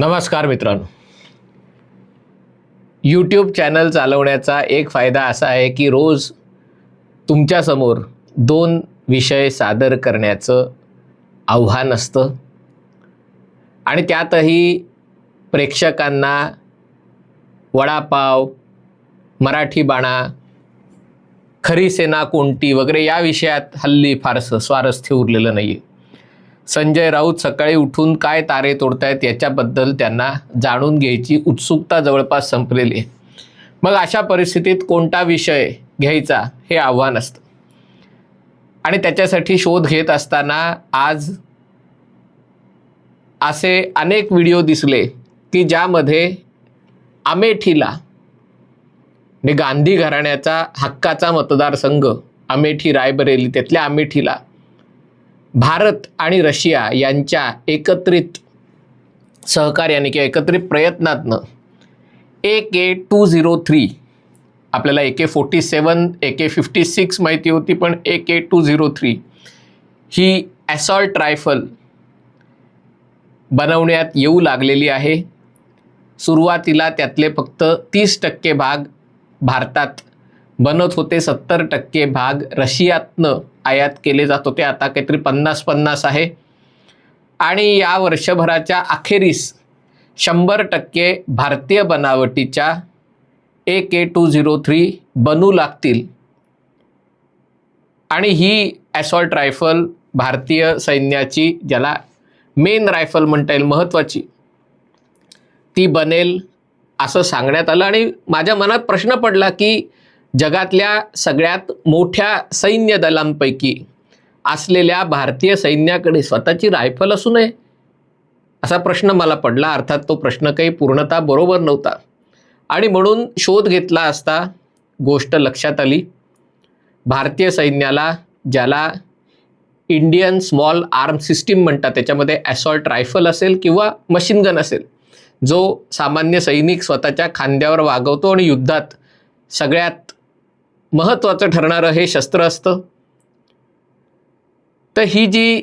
नमस्कार मित्रांनो. YouTube channel चालवण्याचा एक फायदा असा आहे की रोज तुमच्यासमोर दोन विषय सादर करण्याचं आव्हान असतं. आणि त्यातही प्रेक्षकांना वडापाव मराठी बाणा खरी सेना कोणती वगैरे या विषयात हल्ली फारसं स्वारस्य उरलेलं नाही आहे संजय राऊत सकाळी उठून काय तारे तोडतायत याच्याबद्दल त्यांना जाणून घ्यायची उत्सुकता जवळपास संपलेली आहे. मग अशा परिस्थितीत कोणता विषय घ्यायचा हे आव्हान असतं. आणि त्याच्यासाठी शोध घेत असताना आज असे अनेक व्हिडिओ दिसले की ज्यामध्ये अमेठीला गांधी घराण्याचा हक्काचा मतदारसंघ अमेठी रायबरेली त्यातल्या अमेठीला भारत आणि रशिया यांच्या एकत्रित सहकार्याने किंवा एकत्रित प्रयत्नातनं A K two zero three आपल्याला A K forty seven A K fifty six माहिती होती पण A K two zero three he assault rifle बनवण्यात येऊ लागलेली आहे. सुरुवातीला त्यातले फक्त तीस टक्के भाग भारतात बनत होते सत्तर टक्के भाग रशियातनं आयात केले जात. होते आता काहीतरी पन्नास पन्नास आहे. आणि या वर्षभराच्या अखेरीस शंभर टक्के भारतीय बनावटीच्या A K two zero three बनू लागतील. आणि ही ॲसॉल्ट रायफल भारतीय सैन्याची ज्याला मेन रायफल म्हणता येईल महत्त्वाची ती बनेल असं सांगण्यात आलं. आणि माझ्या मनात प्रश्न पडला की जगातल्या सगळ्यात मोठ्या सैन्य दलांपैकी असलेल्या भारतीय सैन्याकडे स्वतःची रायफल असू नये? असा प्रश्न मला पडला. अर्थात तो प्रश्न काही पूर्णतः बरोबर नव्हता. आणि म्हणून शोध घेतला असता गोष्ट लक्षात आली. भारतीय सैन्याला ज्याला इंडियन स्मॉल आर्म सिस्टीम म्हणतात त्याच्यामध्ये ॲसॉल्ट रायफल असेल किंवा मशीन गन असेल जो सामान्य सैनिक स्वतःच्या खांद्यावर वागवतो आणि युद्धात सगळ्यात महत्त्वाचं ठरणारं हे शस्त्र असतं. तर ही जी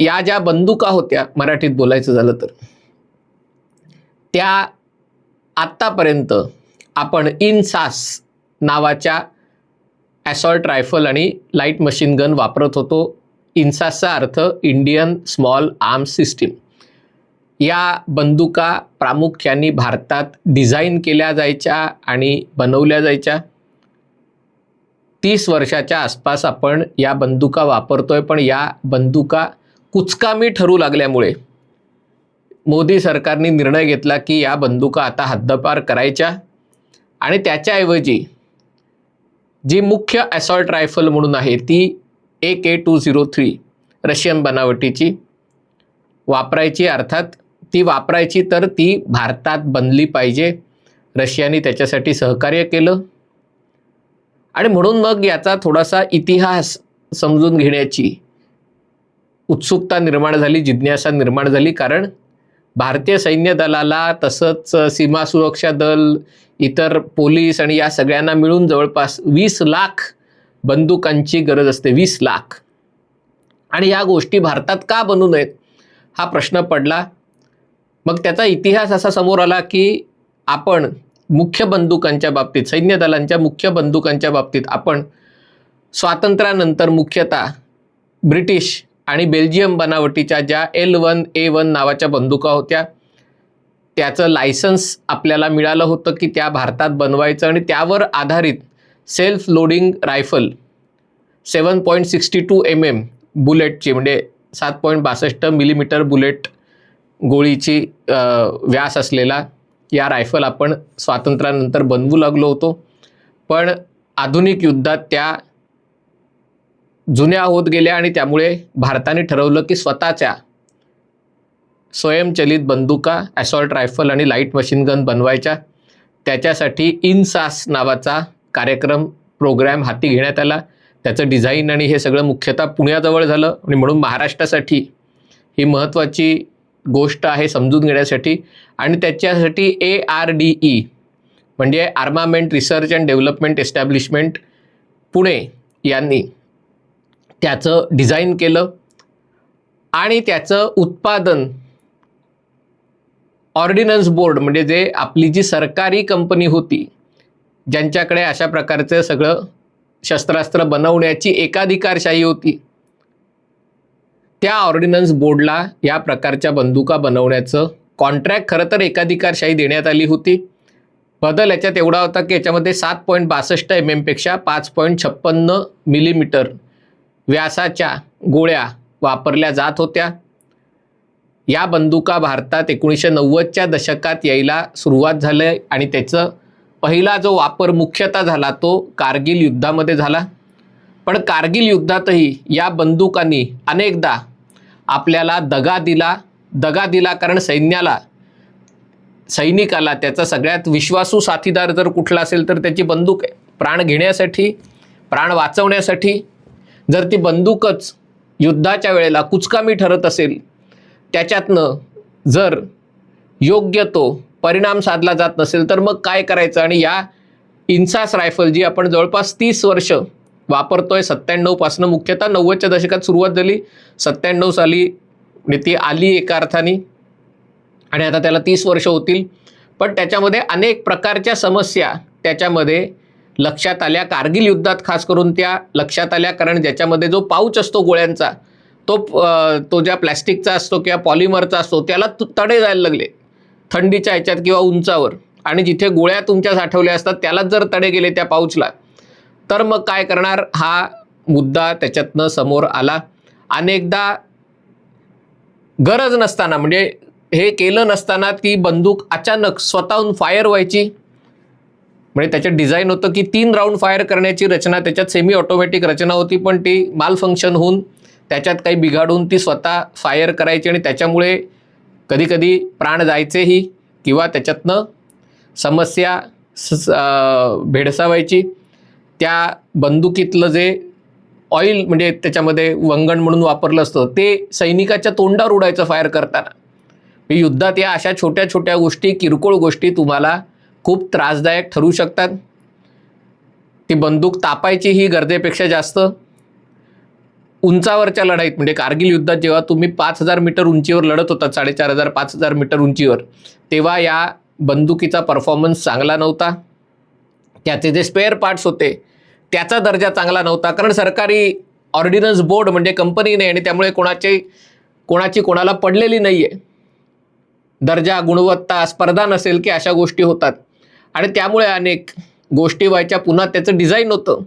या ज्या बंदुका होत्या मराठीत बोलायचं झालं तर त्या आत्तापर्यंत आपण इनसास नावाच्या ॲसॉल्ट रायफल आणि लाइट मशीन गन वापरत होतो. इन्सासचा अर्थ इंडियन स्मॉल आर्म सिस्टीम या बंदुका प्रामुख्याने भारतात डिझाईन केल्या जायच्या आणि बनवल्या जायच्या. तीस वर्षाच्या आसपास आपण या बंदुका वापरतोय पण या बंदुका कुचकामी ठरू लागल्यामुळे मोदी सरकारने निर्णय घेतला की या बंदुका आता हद्दपार करायच्या आणि त्याच्याऐवजी जी मुख्य ॲसॉल्ट रायफल म्हणून आहे ती A K two zero three Russian बनावटीची वापरायची अर्थात ती वापरायची तर ती भारतात बनली पाहिजे. रशियाने त्याच्यासाठी सहकार्य केलं. आणि म्हणून मग याचा थोडासा इतिहास समजून घेण्याची उत्सुकता निर्माण झाली जिज्ञासा निर्माण झाली. कारण भारतीय सैन्य दलाला तसंच सीमा सुरक्षा दल इतर पोलीस आणि या सगळ्यांना मिळून जवळपास वीस लाख बंदुकांची गरज असते वीस लाख. आणि या गोष्टी भारतात का बनू नयेत हा प्रश्न पडला. मग त्याचा इतिहास असा समोर आला की आपण मुख्य बंदुकांच्या बाबतीत सैन्य दलांच्या मुख्य बंदुकांच्या बाबतीत आपण स्वातंत्र्यानंतर मुख्यतः ब्रिटिश आणि बेल्जियम बनावटीच्या ज्या एल वन ए वन नावाच्या बंदुका होत्या त्याचं लायसन्स आपल्याला मिळालं होतं की त्या भारतात बनवायचं आणि त्यावर आधारित self loading rifle seven point sixty two M M बुलेटची म्हणजे सात पॉईंट बासष्ट मिलीमीटर बुलेट गोळीची व्यास असलेला या रायफल आपण स्वातंत्र्यानंतर बनवू लागलो होतो. पण आधुनिक युद्धात त्या जुन्या होत गेल्या आणि त्यामुळे भारताने ठरवलं की स्वतःच्या स्वयंचलित बंदुका ॲसॉल्ट रायफल आणि लाइट मशीन गन बनवायच्या. त्याच्यासाठी इनसास नावाचा कार्यक्रम प्रोग्रॅम हाती घेण्यात आला. त्याचं डिझाईन आणि हे सगळं मुख्यतः पुण्याजवळ झालं आणि म्हणून महाराष्ट्रासाठी ही महत्त्वाची गोष्ट आहे समजून घेण्यासाठी आणि त्याच्यासाठी ए आर डी ई म्हणजे armament research and development establishment Pune यांनी त्याचं डिझाईन केलं आणि त्याचं उत्पादन ऑर्डिनन्स बोर्ड म्हणजे जे आपली जी सरकारी कंपनी होती ज्यांच्याकडे अशा प्रकारचं सगळं शस्त्रास्त्र बनवण्याची एकाधिकारशाही होती त्या ऑर्डिनन्स बोर्डला या प्रकारच्या बंदुका बनवण्याचं कॉन्ट्रॅक्ट खरं तर एकाधिकारशाही देण्यात आली होती. बदल याच्यात एवढा होता की याच्यामध्ये सात पॉईंट बासष्ट एम एमपेक्षा पाच पॉईंट छप्पन्न मिलीमीटर व्यासाच्या गोळ्या वापरल्या जात होत्या. या बंदुका भारतात एकोणीसशे नव्वदच्या दशकात यायला सुरुवात झाली आणि त्याचं पहिला जो वापर मुख्यतः झाला तो कारगिल युद्धामध्ये झाला. पण कारगिल युद्धातही या बंदुकांनी अनेकदा आपल्याला दगा दिला दगा दिला कारण सैन्याला सैनिकाला त्याचा सगळ्यात विश्वासू साथीदार जर कुठला असेल तर त्याची बंदूक आहे. प्राण घेण्यासाठी प्राण वाचवण्यासाठी जर ती बंदूकच युद्धाच्या वेळेला कुचकामी ठरत असेल त्याच्यातनं जर योग्य तो परिणाम साधला जात नसेल तर मग काय करायचं? आणि या इन्सास रायफल जी आपण जवळपास तीस वर्ष वापरतोय. सत्त्याण्णवपासनं मुख्यतः नव्वदच्या दशकात सुरुवात झाली. सत्त्याण्णव साली म्हणजे ती आली एका अर्थाने आणि आता त्याला तीस वर्ष होतील. पण त्याच्यामध्ये अनेक प्रकारच्या समस्या त्याच्यामध्ये लक्षात आल्या. कारगिल युद्धात खास करून त्या लक्षात आल्या. कारण ज्याच्यामध्ये जो पाऊच असतो गोळ्यांचा तो तो ज्या प्लॅस्टिकचा असतो किंवा पॉलिमरचा असतो त्याला तडे जायला लागले. थंडीच्या ह्याच्यात किंवा उंचावर. आणि जिथे गोळ्या तुमच्या साठवल्या असतात त्यालाच जर तडे गेले त्या पाऊचला तर मग काय करणार? हा मुद्दा त्याच्यातनं समोर आला. अनेकदा गरज नसताना म्हणजे हे केलं नसताना ती बंदूक अचानक स्वतःहून फायर व्हायची. म्हणजे त्याच्यात डिझाईन होतं की तीन राऊंड फायर करण्याची रचना त्याच्यात सेमी ऑटोमॅटिक रचना होती पण ती माल फंक्शन होऊन त्याच्यात काही बिघाडून ती स्वतः फायर करायची आणि त्याच्यामुळे कधीकधी प्राण जायचेही किंवा त्याच्यातनं समस्या स भेडसावायची. त्या बंदुकीतलं जे ऑइल म्हणजे त्याच्यामध्ये वंगण म्हणून वापरलं असतं ते सैनिकाच्या तोंडावर उडायचं फायर करताना. युद्धात या अशा छोट्या छोट्या गोष्टी किरकोळ गोष्टी तुम्हाला खूप त्रासदायक ठरू शकतात. ती बंदूक तापायची ही गरजेपेक्षा जास्त. उंचावरच्या लढाईत म्हणजे कारगिल युद्धात जेव्हा तुम्ही पाच हजार मीटर उंचीवर लढत होता साडेचार हजार पाच हजार मीटर उंचीवर तेव्हा या बंदुकीचा परफॉर्मन्स चांगला नव्हता. त्याचे जे स्पेअर पार्ट्स होते त्याचा दर्जा चांगला नव्हता. कारण सरकारी ऑर्डिनन्स बोर्ड म्हणजे कंपनी नाही आणि त्यामुळे कोणाची कोणाची कोणाला पडलेली नाही आहे दर्जा गुणवत्ता स्पर्धा नसेल की अशा गोष्टी होतात. आणि त्यामुळे अनेक गोष्टी व्हायच्या. पुन्हा त्याचं डिझाईन होतं.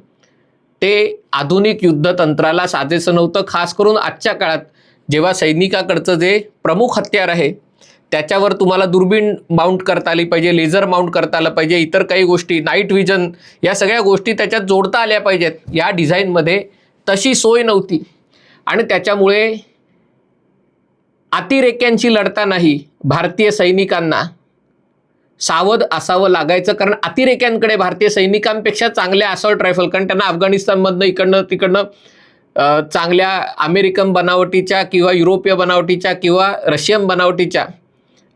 ते आधुनिक युद्धतंत्राला साजेसं नव्हतं. खास करून आजच्या काळात जेव्हा सैनिकाकडचं जे प्रमुख हत्यार आहे त्याच्यावर तुम्हाला दुर्बीण माउंट करता आली पाहिजे लेझर माउंट करता आलं पाहिजे इतर काही गोष्टी नाईट व्हिजन या सगळ्या गोष्टी त्याच्यात जोडता आल्या पाहिजेत. या डिझाईनमध्ये तशी सोय नव्हती. आणि त्याच्यामुळे अतिरेक्यांशी लढतानाही भारतीय सैनिकांना. सावध असावं लागायचं कारण अतिरेक्यांकडे भारतीय सैनिकांपेक्षा चांगल्या असॉल्ट रायफल कारण त्यांना अफगाणिस्तानमधनं इकडनं तिकडनं चांगल्या अमेरिकन बनावटीच्या किंवा युरोपीय बनावटीच्या किंवा रशियन बनावटीच्या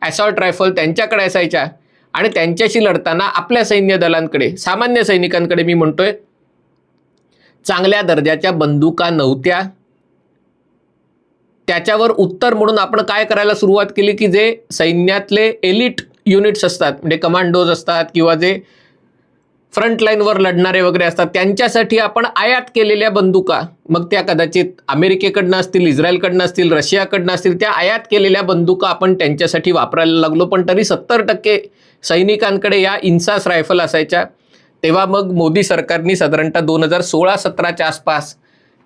ॲसॉल्ट रायफल त्यांच्याकडे असायच्या. आणि त्यांच्याशी लढताना आपल्या सैन्य दलांकडे सामान्य सैनिकांकडे मी म्हणतोय चांगल्या दर्जाच्या बंदुका नव्हत्या. त्याच्यावर उत्तर म्हणून आपण काय करायला सुरुवात केली की जे सैन्यातले एलिट युनिट्स असतात म्हणजे कमांडोज असतात किंवा जे फ्रंटलाईनवर लढणारे वगैरे असतात. त्यांच्यासाठी आपण आयात केलेल्या बंदुका मग त्या कदाचित अमेरिकेकडनं असतील इस्रायलकडनं असतील रशियाकडनं असतील त्या आयात केलेल्या बंदुका आपण त्यांच्यासाठी वापरायला लागलो. पण तरी सत्तर टक्के सैनिकांकडे या इन्सास रायफल असायच्या. तेव्हा मग मोदी सरकारने साधारणतः दोन हजार सोळा सतराच्या आसपास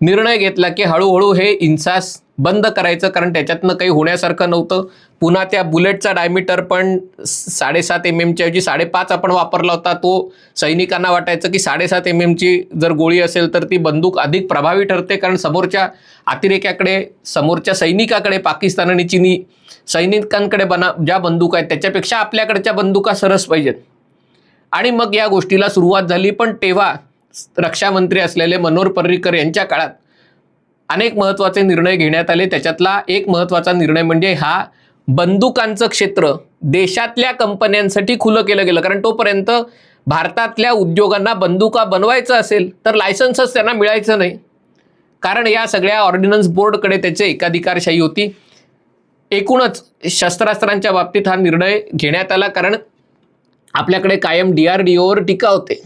निर्णय घेतला की हळूहळू हे इन्सास बंद करायचं कारण त्याच्यातनं काही होण्यासारखं नव्हतं. पुन्हा त्या बुलेटचा डायमीटर पण साडेसात एम एमच्या ऐवजी साडेपाच आपण वापरला होता तो सैनिकांना वाटायचं की साडेसात एम एमची जर गोळी असेल तर ती बंदूक अधिक प्रभावी ठरते कारण समोरच्या अतिरेक्याकडे समोरच्या सैनिकाकडे पाकिस्तान आणि चिनी सैनिकांकडे बना ज्या बंदूक आहेत त्याच्यापेक्षा आपल्याकडच्या बंदुका सरस पाहिजेत. आणि मग या गोष्टीला सुरुवात झाली पण तेव्हा रक्षामंत्री असलेले मनोहर पर्रिकर यांच्या काळात अनेक महत्त्वाचे निर्णय घेण्यात आले. त्याच्यातला एक महत्त्वाचा निर्णय म्हणजे हा बंदुकांचं क्षेत्र देशातल्या कंपन्यांसाठी खुलं केलं गेलं. कारण तोपर्यंत भारतातल्या उद्योगांना बंदुका बनवायचं असेल तर लायसन्सच त्यांना मिळायचं नाही. कारण या सगळ्या ऑर्डिनन्स बोर्डकडे त्याचे एकाधिकारशाही होती. एकूणच शस्त्रास्त्रांच्या बाबतीत हा निर्णय घेण्यात आला कारण आपल्याकडे कायम डी आर डी ओवर टीका होते.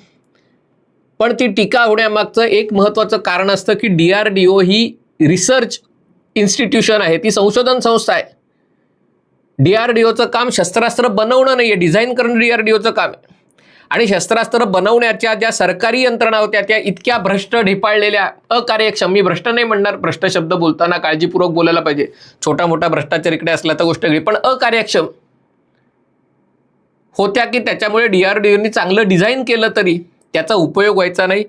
पण ती टीका होण्यामागचं एक महत्त्वाचं कारण असतं की डी आर डी ओ ही रिसर्च इन्स्टिट्यूशन आहे ती संशोधन संस्था आहे. डी आर डी ओचं काम शस्त्रास्त्र बनवणं नाही आहे डिझाईन करणं डी आर डी ओचं काम आहे. आणि शस्त्रास्त्र बनवण्याच्या ज्या सरकारी यंत्रणा होत्या त्या इतक्या भ्रष्ट ढिपाळलेल्या अकार्यक्षम मी भ्रष्ट नाही म्हणणार भ्रष्ट शब्द बोलताना काळजीपूर्वक बोलायला पाहिजे. छोटा मोठा भ्रष्टाचार इकडे असला तर गोष्ट वेगळी पण अकार्यक्षम होत्या की त्याच्यामुळे डी आर डी ओनी चांगलं डिझाईन केलं तरी त्याचा उपयोग व्हायचा नाही.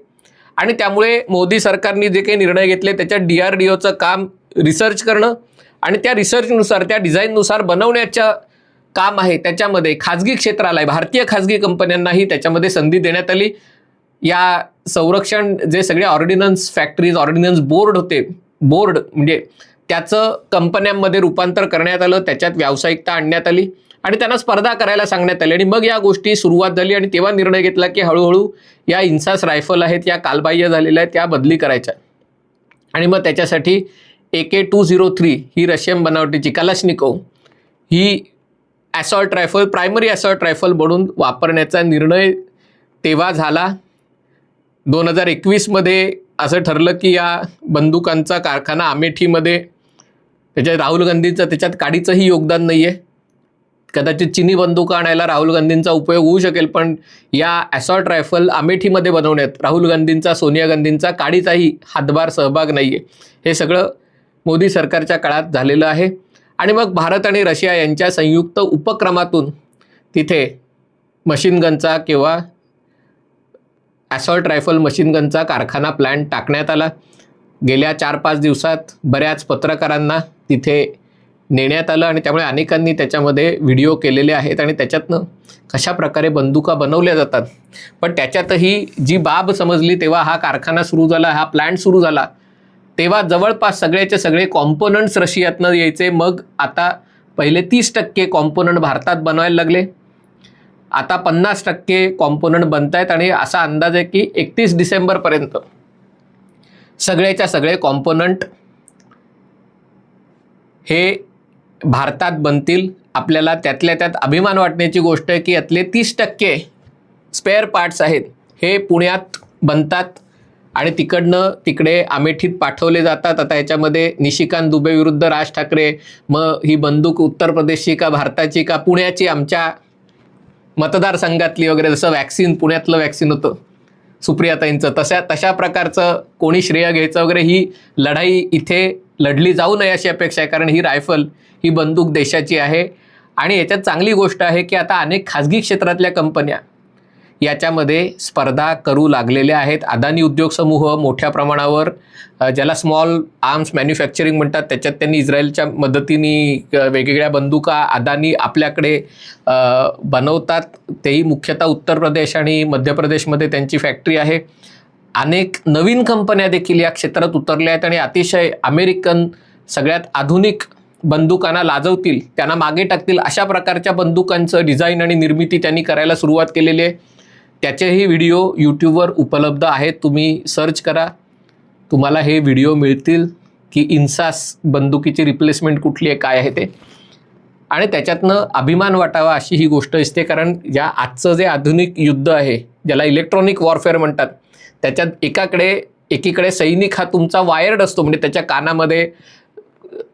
आणि त्यामुळे मोदी सरकारने जे काही निर्णय घेतले त्याच्यात डी आर डी ओचं काम रिसर्च करणं आणि त्या रिसर्चनुसार त्या डिझाईननुसार बनवण्याच्या काम आहे त्याच्यामध्ये. खाजगी क्षेत्राला आहे. भारतीय खाजगी कंपन्यांनाही त्याच्यामध्ये संधी देण्यात आली. या संरक्षण जे सगळे ऑर्डिनन्स फॅक्टरीज ऑर्डिनन्स बोर्ड होते बोर्ड म्हणजे त्याचं कंपन्यांमध्ये रूपांतर करण्यात आलं. त्याच्यात व्यावसायिकता आणण्यात आली. आणि त्यांना स्पर्धा करायला सांगण्यात आली. आणि मग या गोष्टी सुरुवात झाली आणि तेव्हा निर्णय घेतला की हळूहळू या इन्सास रायफल आहेत या कालबाह्य झालेल्या आहेत त्या बदली करायच्या. आणि मग त्याच्यासाठी A K two zero three he Russian बनावटीची कलाशनिकोव ही assault rifle primary assault rifle म्हणून वापरण्याचा निर्णय तेव्हा झाला. दोन हजार एकवीसमध्ये असं ठरलं की या बंदुकांचा कारखाना अमेठीमध्ये त्याच्यात राहुल गांधींचं त्याच्यात काडीचंही योगदान नाही आहे कदाचित चिनी बंदुका आणायला राहुल गांधींचा उपयोग होऊ शकेल पण या ॲसॉल्ट रायफल अमेठीमध्ये बनवण्यात राहुल गांधींचा सोनिया गांधींचा काडीचाही हातभार सहभाग नाही आहे हे सगळं मोदी सरकारच्या काळात झालेलं आहे. आणि मग भारत आणि रशिया यांच्या संयुक्त उपक्रमातून तिथे मशीन गनचा किंवा ॲसॉल्ट रायफल मशीन गनचा कारखाना प्लॅन टाकण्यात आला. गेल्या चार पाच दिवसात बऱ्याच पत्रकारांना तिथे नेण्यात आलं आणि त्यामुळे अनेकांनी त्याच्यामध्ये व्हिडिओ केलेले आहेत आणि त्याच्यातनं कशा प्रकारे बंदुका बनवल्या जातात. पण त्याच्यातही जी बाब समजली तेव्हा हा कारखाना सुरू झाला हा प्लॅन्ट सुरू झाला तेव्हा जवळपास सगळ्याचे सगळे कॉम्पोनंट्स रशियातनं यायचे. मग आता पहिले तीस टक्के कॉम्पोनंट भारतात बनवायला लागले. आता पन्नास टक्के कॉम्पोनंट बनत आहेत आणि असा अंदाज आहे की एकतीस डिसेंबरपर्यंत सगळ्याच्या सगळे कॉम्पोनंट हे भारतात बनतील आपल्याला त्यातल्या त्यात अभिमान वाटण्याची गोष्ट आहे की यातले तीस टक्के स्पेअर पार्ट्स आहेत हे पुण्यात बनतात आणि तिकडनं तिकडे अमेठीत पाठवले जातात. आता याच्यामध्ये निशिकांत दुबे विरुद्ध राज ठाकरे मग ही बंदूक उत्तर प्रदेशची का भारताची का पुण्याची आमच्या मतदारसंघातली वगैरे जसं वॅक्सिन पुण्यातलं वॅक्सिन होतं सुप्रियाताईंचं. तशा तशा प्रकारचं कोणी श्रेय घ्यायचं वगैरे ही लढाई इथे लढली जाऊ नये अशी अपेक्षा आहे कारण ही रायफल ही बंदूक देशाची आहे. आणि याच्यात चांगली गोष्ट आहे की आता अनेक खाजगी क्षेत्रातल्या कंपन्या याच्यामध्ये स्पर्धा करू लागलेल्या आहेत. अदानी उद्योग समूह मोठ्या प्रमाणावर ज्याला स्मॉल आर्म्स मॅन्युफॅक्चरिंग म्हणतात त्याच्यात त्यांनी इस्रायलच्या मदतीने वेगवेगळ्या बंदुका अदानी आपल्याकडे बनवतात. तेही मुख्यतः उत्तर प्रदेश आणि मध्य प्रदेशमध्ये त्यांची फॅक्टरी आहे. अनेक नवीन कंपन्या देखील या क्षेत्रात उतरल्या आहेत आणि अतिशय अमेरिकन सगळ्यात आधुनिक बंदुकांना लाजवतील त्यांना मागे टाकतील अशा प्रकारच्या बंदुकांचं डिझाईन आणि निर्मिती त्यांनी करायला सुरुवात केलेली आहे. त्याचेही व्हिडिओ यूट्यूबवर उपलब्ध आहेत. तुम्ही सर्च करा. तुम्हाला हे व्हिडिओ मिळतील की इन्सास बंदुकीची रिप्लेसमेंट कुठली आहे काय आहे ते. आणि त्याच्यातनं अभिमान वाटावा अशी ही गोष्ट असते कारण या आजचं जे आधुनिक युद्ध आहे ज्याला इलेक्ट्रॉनिक वॉरफेअर म्हणतात त्याच्यात एकाकडे एकीकडे सैनिक हा तुमचा वायर्ड असतो. म्हणजे त्याच्या कानामध्ये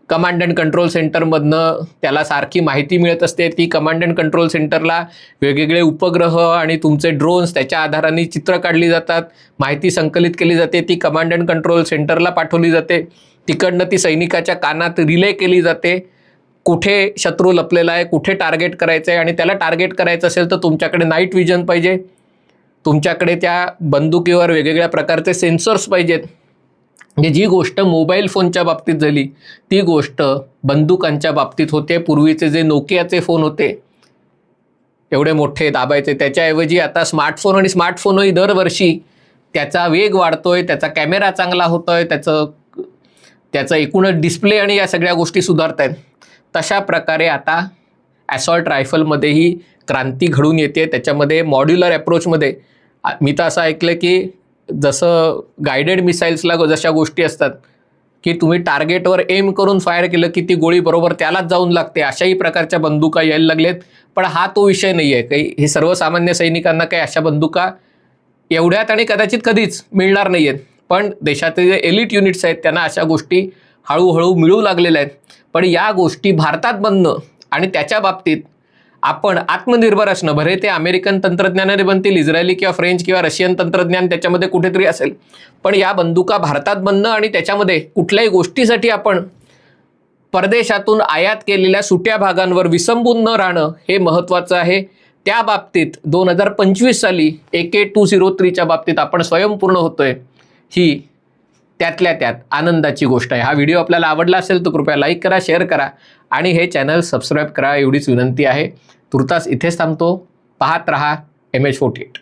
कमांड अँड कंट्रोल सेंटरमधनं त्याला सारखी माहिती मिळत असते. ती कमांड अँड कंट्रोल सेंटरला वेगवेगळे उपग्रह आणि तुमचे ड्रोन्स त्याच्या आधाराने चित्र काढली जातात. माहिती संकलित केली जाते. ती कमांड अँड कंट्रोल सेंटरला पाठवली जाते. तिकडनं ती सैनिकाच्या कानात रिले केली जाते. कुठे शत्रू लपलेला आहे कुठे टार्गेट करायचं आहे आणि त्याला टार्गेट करायचं असेल तर तुमच्याकडे नाईट विजन पाहिजे. तुमच्याकडे त्या बंदुकीवर वेगवेगळ्या प्रकारचे सेन्सर्स पाहिजेत. म्हणजे जी गोष्ट मोबाईल फोनच्या बाबतीत झाली ती गोष्ट बंदुकांच्या बाबतीत होते. पूर्वीचे जे नोकियाचे फोन होते एवढे मोठे दाबायचे. त्याच्याऐवजी आता स्मार्टफोन आणि स्मार्टफोनही दरवर्षी त्याचा वेग वाढतोय त्याचा कॅमेरा चांगला होतोय त्याचं त्याचं एकूणच डिस्प्ले आणि या सगळ्या गोष्टी सुधारत आहेत तशा प्रकारे आता ॲसॉल्ट रायफलमध्येही क्रांती घडून येते. त्याच्यामध्ये मॉड्युलर अप्रोचमध्ये मी तर असं ऐकलं की जसं गायडेड मिसाईल्सला जशा गोष्टी असतात की तुम्ही टार्गेटवर एम करून फायर केलं की ती गोळी बरोबर त्यालाच जाऊन लागते अशाही प्रकारच्या बंदुका यायला लागलेत. पण हा तो विषय नाही आहे काही हे सर्वसामान्य सैनिकांना काही अशा बंदुका एवढ्यात आणि कदाचित कधीच मिळणार नाही आहेत पण देशातील जे एलिट युनिट्स आहेत त्यांना अशा गोष्टी हळूहळू मिळू लागलेल्या आहेत. पण या गोष्टी भारतात बनणं आणि त्याच्या बाबतीत आपण आत्मनिर्भर असणं भरे ते अमेरिकन तंत्रज्ञानाने बनतील इस्रायली किंवा फ्रेंच किंवा रशियन तंत्रज्ञान त्याच्यामध्ये कुठेतरी असेल. पण या बंदुका भारतात बनणं आणि त्याच्यामध्ये कुठल्याही गोष्टीसाठी आपण परदेशातून आयात केलेल्या सुट्या भागांवर विसंबून न राहणं हे महत्त्वाचं आहे. त्या बाबतीत दोन हजार पंचवीस साली ए के टू झिरो थ्रीच्या बाबतीत आपण स्वयंपूर्ण होतोय. ही त्यातल्या त्यात आनंदाची गोष्ट आहे. हा व्हिडिओ आपल्याला आवडला असेल तर कृपया लाईक करा शेअर करा आणि हे चॅनल सबस्क्राईब करा एवढीच विनंती आहे. तुर्तास इथेच थांबतो. पाहत रहा एम एच फोर्टी एट